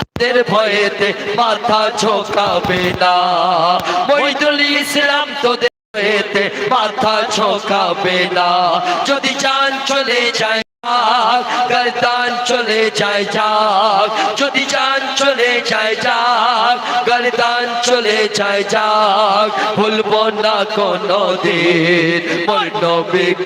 তোদের ভয়েতে মাথা ঝোঁকাবে না। মহিদুল ইসলাম তোদের ভয়েতে মাথা ঝোঁকাবে না। যদি জান চলে যায় গরদান চলে যায় যাক। যদি জান চলে যায় যাক, গরদান চলে যায় যাক। ভুলবো না কোনো দিন মোর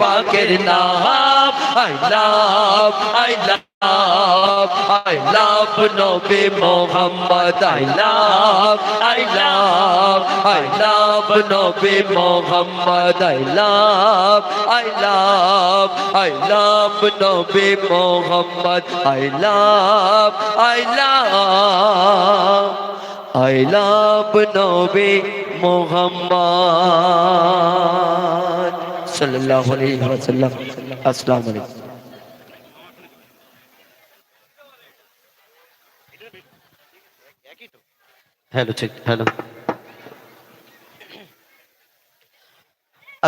পাকের নাম, I love I love. I love Nabi Muhammad. I love, I love, I love Nabi Muhammad. I love, I love, I love Nabi Muhammad. I love, I love, I love Nabi Muhammad. Sallallahu alayhi wa sallam. Assalamu alaikum. Hello, ঠিক, hello.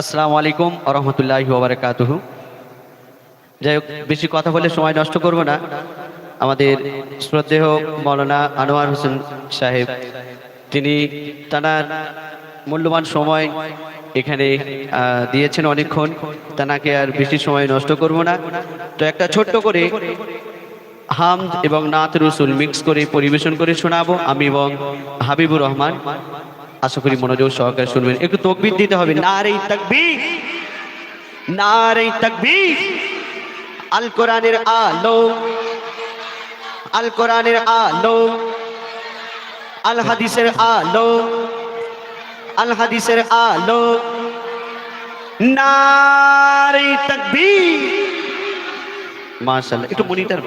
আসসালামু আলাইকুম আরহামতুল্লাহি ওবরাকাতুহু যাই হোক, বেশি কথা বলে সময় নষ্ট করব না। আমাদের শ্রদ্ধেয় মৌলানা আনোয়ার হোসেন সাহেব, তিনি তানার মূল্যবান সময় এখানে দিয়েছেন অনেকক্ষণ। তানাকে আর বেশি সময় নষ্ট করব না। তো একটা ছোট্ট করে হামদ এবং নাত রসুল মিক্স করে পরিবেশন করে শোনাবো। আমি এবং হাবিবুর রহমান, আশা করি মনোযোগ সহকারে শুনবেন। একটু তকবির দিতে হবে। নারে তকবির নারে তকবির। আল কোরআনের আলো, আল কোরআনের আলো, আল হাদিসের আলো, আল হাদিসের আলো। নারে তকবীর। মাশাআল্লাহ একটু মনিটর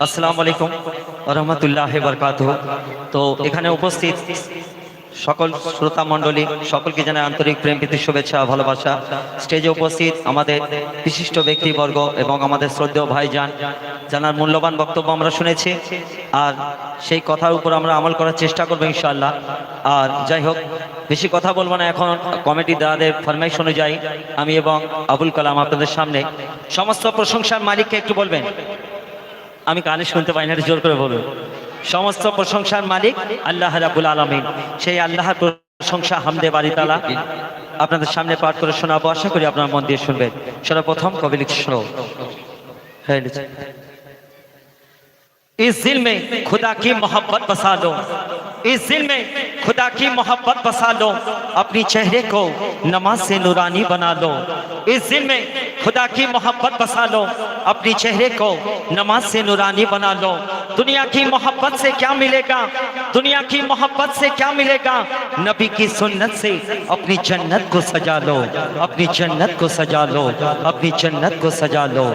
আসসালামু আলাইকুম রহমতুল্লাহ বরকাত তো এখানে উপস্থিত সকল শ্রোতা মণ্ডলী, সকলকে জানাই আন্তরিক প্রেম, প্রীতি, শুভেচ্ছা, ভালোবাসা। স্টেজে উপস্থিত আমাদের বিশিষ্ট ব্যক্তিবর্গ এবং আমাদের শ্রদ্ধেয় ভাইজান, জানার মূল্যবান বক্তব্য আমরা শুনেছি। আর সেই কথার উপর আমরা আমল করার চেষ্টা করব ইনশাআল্লাহ। আর যাই হোক, বেশি কথা বলব না, এখন কমিটি দাদাদের ফরমাইশ অনুযায়ী আমি এবং আবুল কালাম আপনাদের সামনে সমস্ত প্রশংসার মালিককে একটু বলবেন। আমি কানে শুনতে পাই না জোর করে বলুন। সমস্ত প্রশংসার মালিক আল্লাহ রাবুল আলমিন। সেই আল্লাহর প্রশংসা হামদে বাড়ি তালা আপনাদের সামনে পাঠ করে শোনাবো। আশা করি আপনার মন দিয়ে শুনবেন। সর্বপ্রথম কবি লিখছে হ্যাঁ। इस दिल में खुदा की मोहब्बत बसा लो इस दिल में खुदा की मोहब्बत बसा लो अपनी चेहरे को नमाज़ से नूरानी बना लो इस दिल में खुदा की मोहब्बत बसा लो अपनी चेहरे को नमाज़ से नूरानी बना लो दुनिया की मोहब्बत से क्या मिलेगा? दुनिया की मोहब्बत से क्या मिलेगा? नबी की सुन्नत से अपनी जन्नत को सजा लो अपनी जन्नत को सजा लो अपनी जन्नत को सजा लो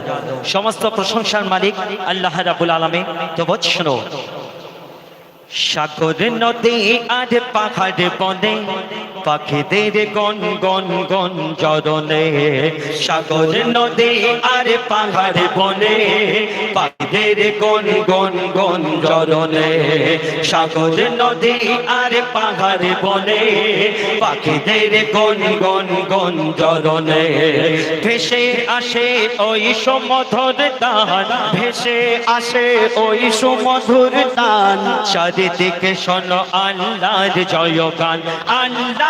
समस्त प्रशंसा मालिक अल्लाह रबुल आलमी তো বৎসনো সাগর নদী আর পাহাড় বনে। পাখিদের গন গন গন জরনে সাগর, নদী আর পাহাড় বনে, পাখিদের গন গন গন জরনে সাগর, নদী আর পাহাড় বনে, পাখিদের গন গন গন জরনে ভেসে আসে ওই সমধর দান ভেসে আসে ওই সুমধুর দান চারিদিকে শোনো আল্লাহর জয়গান, আল্লাহ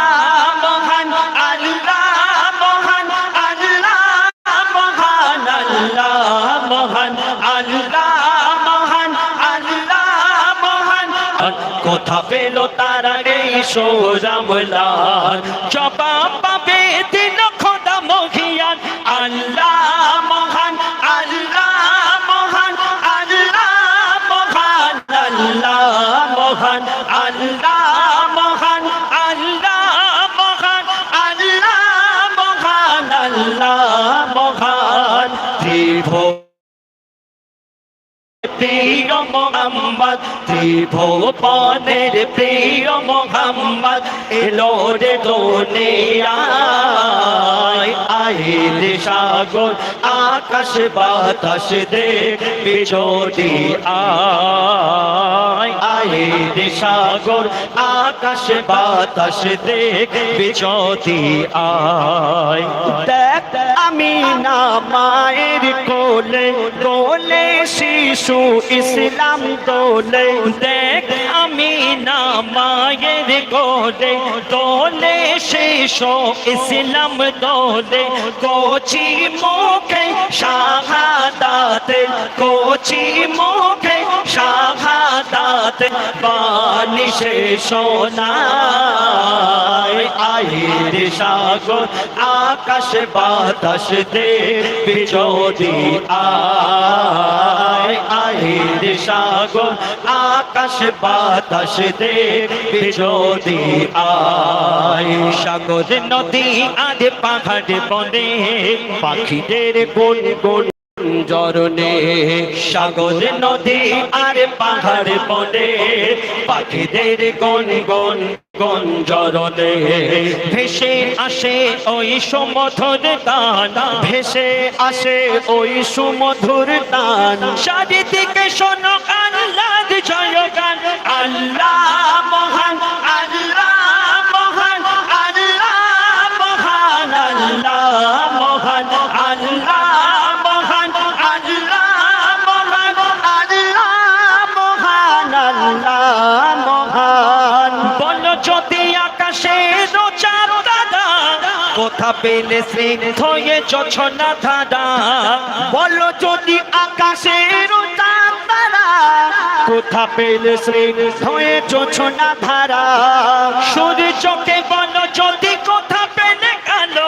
কোথা পেল তারা এই সোজামলার চপা পাবে বিভোগ মোহাম্মদ, ত্রিভুবনের প্রিয় মোহাম্মদ, এলো রে দুনিয়ায়। সাগর, আকাশ বাতাস দেখ বিচোটি আয়। আইল সাগর, আকাশ বাতাস দেখ বিচোটি আয়। দেখ, আমি না মায়ের কোলে কোলে শিশু ইসলাম দোলে দেখ আমি না মায়ের গোলে দোলে শিশু ইসলাম দোলে কোচি মুখে শাহাদাতে কোচি মুখে শাহাদাতে বানিশে সোনায় আয়ের সাগর আকাশ বাতাস দে বিজোদি আয় সাগর আকাশ বাতাস দেবে যদি আয়। সাগর নদী আজ পাহাড় বনে পাখিদের গোল গুন জরনে সাগর নদী আর পাহাড় বনে পাখিদের গন গন গঞ্জরনে ভেসে আসে ওই সুমধুর দান ভেসে আসে ওই সুমধুর দান চারিদিকে শোনো আল্লাহর জয়গান, আল্লাহ যদি আকাশে চাঁদ দাদা কোথা পেলে স্নিগ্ধ হয়ে চছনা ধারা? বল যদি আকাশের চাঁদ তারা, কোথা পেলে স্নিগ্ধ হয়ে চছনা ধারা? সূর্য চোখে বল যদি কোথা পেলে কালো,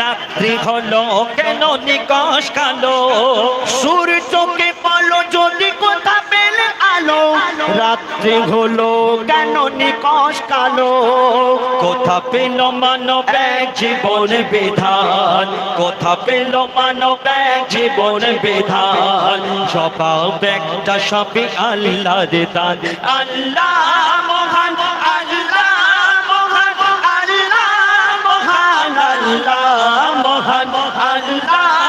রাত্রি হলো কেন নিকশ কালো? সূর্যকে আলো রাত্রি হলো, কেন নিকশ কালো? কোথা পেল মানব জীবন বিধান? কোথা পেল মানব জীবন বিধান? জবাব একটা সবই দান আল্লাহ মহান আল্লাহ মহান আল্লাহ মহান আল্লাহ মহান, আল্লাহ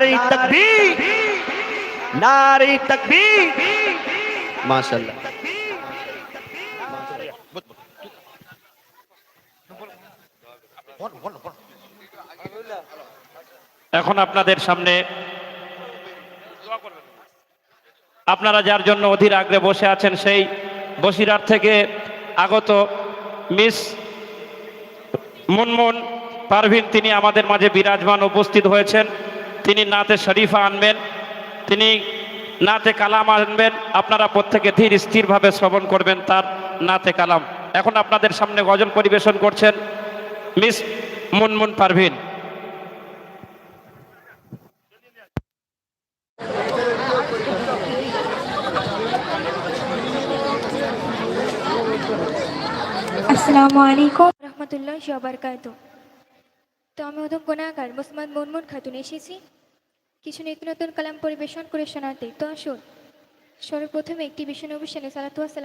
নারী তকবীর নারী তকবীর। মাশাল্লাহ এখন আপনাদের সামনে আপনারা যার জন্য অধীর আগ্রে বসে আছেন, সেই বসিরহাট থেকে আগত মিস মুনমুন পারভিন, তিনি আমাদের মাঝে বিরাজমান, উপস্থিত হয়েছেন। তিনি নাতে শরীফা আনবেন, তিনি নাতে কালাম আনবেন, আপনারা প্রত্যেকে ধীর স্থিরভাবে শ্রবণ করবেন তার নাতে কালাম। এখন আপনাদের সামনে গজল পরিবেশন করছেন মিস মুনমুন পারভিন। আসসালামু আলাইকুম। রহমতুল্লাহ তো আমি উধম গুণাগার মোসমাদ মুনমুন খাতুন এসেছি। কিছু নিত্য নতুন কালাম পরিবেশন করে শোনাতে তো আসুন। সর্বপ্রথমে একটি বিষ্ণু সালাতুয়া সালাম